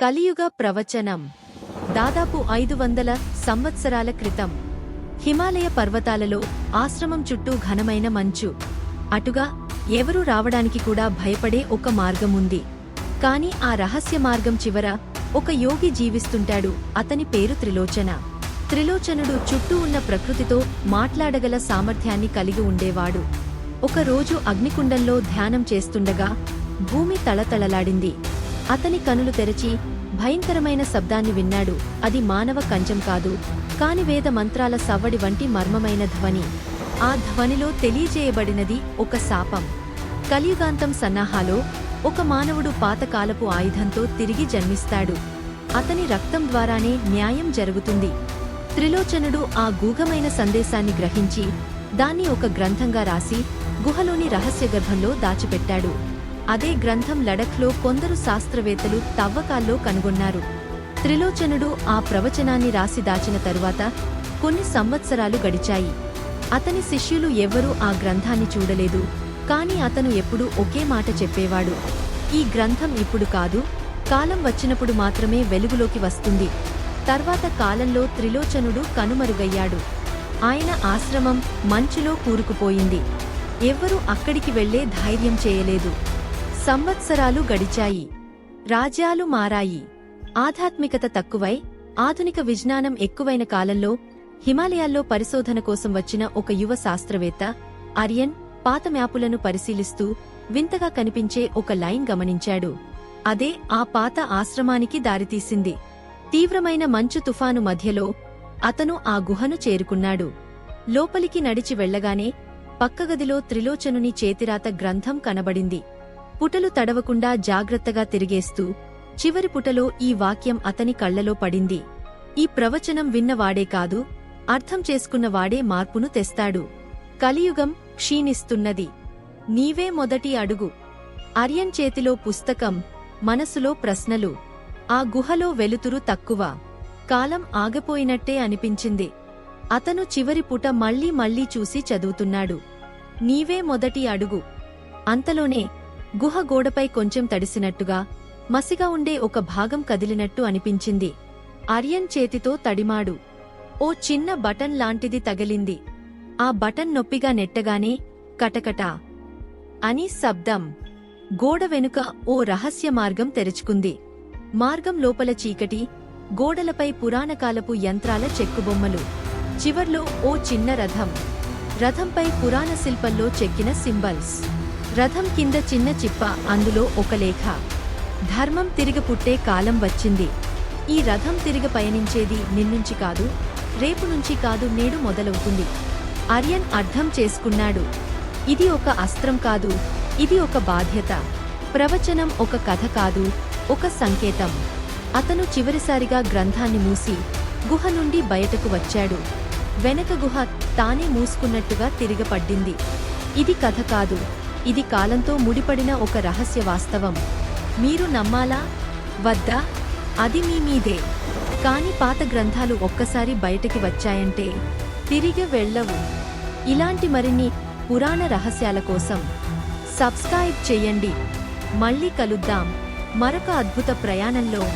కలియుగ ప్రవచనం. దాదాపు ఐదు వందల సంవత్సరాల క్రితం హిమాలయ పర్వతాలలో ఆశ్రమం చుట్టూ ఘనమైన మంచు. అటుగా ఎవరూ రావడానికి కూడా భయపడే ఒక మార్గం ఉంది కాని ఆ రహస్య మార్గం చివర ఒక యోగి జీవిస్తుంటాడు అతని పేరు త్రిలోచన. త్రిలోచనుడు చుట్టూ ఉన్న ప్రకృతితో మాట్లాడగల సామర్థ్యాన్ని కలిగి ఉండేవాడు. ఒకరోజు అగ్నికుండంలో ధ్యానం చేస్తుండగా భూమి తళతళలాడింది. అతని కనులు తెరచి భయంకరమైన శబ్దాన్ని విన్నాడు. అది మానవ కంచం కాదు. కాని వేద మంత్రాల సవ్వడి వంటి మర్మమైన ధ్వని. ఆ ధ్వనిలో తెలియజేయబడినది ఒక శాపం. కలియుగాంతం సన్నాహాలో ఒక మానవుడు పాతకాలపు ఆయుధంతో తిరిగి జన్మిస్తాడు. అతని రక్తం ద్వారానే న్యాయం జరుగుతుంది. త్రిలోచనుడు ఆ గూఘమైన సందేశాన్ని గ్రహించి దాన్ని ఒక గ్రంథంగా రాసి గుహలోని రహస్య గర్భంలో దాచిపెట్టాడు. అదే గ్రంథం లడఖ్లో కొందరు శాస్త్రవేత్తలు తవ్వకాల్లో కనుగొన్నారు. త్రిలోచనుడు ఆ ప్రవచనాన్ని రాసి దాచిన తరువాత కొన్ని సంవత్సరాలు గడిచాయి. అతని శిష్యులు ఎవ్వరూ ఆ గ్రంథాన్ని చూడలేదు. కాని అతను ఎప్పుడూ ఒకే మాట చెప్పేవాడు. ఈ గ్రంథం ఇప్పుడు కాదు. కాలం వచ్చినప్పుడు మాత్రమే వెలుగులోకి వస్తుంది. తర్వాత కాలంలో త్రిలోచనుడు కనుమరుగయ్యాడు. ఆయన ఆశ్రమం మంచులో కూరుకుపోయింది. ఎవ్వరూ అక్కడికి వెళ్ళే ధైర్యం చేయలేదు. సంవత్సరాలు గడిచాయి. రాజ్యాలు మారాయి. ఆధ్యాత్మికత తక్కువై ఆధునిక విజ్ఞానం ఎక్కువైన కాలంలో హిమాలయాల్లో పరిశోధన కోసం వచ్చిన ఒక యువ శాస్త్రవేత్త ఆర్యన్ పాత మ్యాపులను పరిశీలిస్తూ వింతగా కనిపించే ఒక లైన్ గమనించాడు. అదే ఆ పాత ఆశ్రమానికి దారితీసింది. తీవ్రమైన మంచు తుఫాను మధ్యలో అతను ఆ గుహను చేరుకున్నాడు. లోపలికి నడిచి వెళ్ళగానే పక్కగదిలో త్రిలోచనుని చేతిరాత గ్రంథం కనబడింది. పుటలు తడవకుండా జాగ్రత్తగా తిరిగేస్తూ చివరి పుటలో ఈ వాక్యం అతని కళ్ళలో పడింది. ఈ ప్రవచనం విన్నవాడే కాదు అర్థం చేసుకున్నవాడే మార్పును తెస్తాడు. కలియుగం క్షీణిస్తున్నది. నీవే మొదటి అడుగు. అర్యన్ చేతిలో పుస్తకం మనసులో ప్రశ్నలు. ఆ గుహలో వెలుతురు తక్కువ. కాలం ఆగపోయినట్టే అనిపించింది. అతను చివరి పుట మళ్ళీ మళ్ళీ చూసి చదువుతున్నాడు. నీవే మొదటి అడుగు. అంతలోనే గుహ గోడపై కొంచెం తడిసినట్టుగా మసిగా ఉండే ఒక భాగం కదిలినట్టు అనిపించింది. అర్యన్ చేతితో తడిమాడు. ఓ చిన్న బటన్ లాంటిది తగిలింది. ఆ బటన్ నొప్పిగా నెట్టగానే కటకటా అని శబ్దం. గోడ వెనుక ఓ రహస్య మార్గం తెరుచుకుంది. మార్గం లోపల చీకటి గోడలపై పురాణకాలపు యంత్రాల చెక్కుబొమ్మలు. చివర్లో ఓ చిన్న రథం. రథంపై పురాణ శిల్పంలో చెక్కిన సింబల్స్. రథం కింద చిన్న చిప్ప అందులో ఒక లేఖ. ధర్మం తిరిగి పుట్టే కాలం వచ్చింది. ఈ రథం తిరిగి పయనించేది నిన్నుంచి కాదు రేపు నుంచి కాదు నేడు మొదలవుతుంది. అర్యన్ అర్థం చేసుకున్నాడు. ఇది ఒక అస్త్రం కాదు ఇది ఒక బాధ్యత. ప్రవచనం ఒక కథ కాదు ఒక సంకేతం. అతను చివరిసారిగా గ్రంథాన్ని మూసి గుహ నుండి బయటకు వచ్చాడు. వెనక గుహ తానే మూసుకున్నట్టుగా తిరగపడ్డింది ఇది కథ కాదు ఇది కాలంతో ముడిపడిన ఒక రహస్య వాస్తవం. మీరు నమ్మాలా? వద్దా? అది మీ మీదే. కాని పాత గ్రంథాలు ఒక్కసారి బయటికి వచ్చాయంటే తిరిగి వెళ్ళవు. ఇలాంటి మరిన్ని పురాణ రహస్యాల కోసం సబ్స్క్రైబ్ చేయండి. మళ్ళీ కలుద్దాం. మరొక అద్భుత ప్రయాణంలో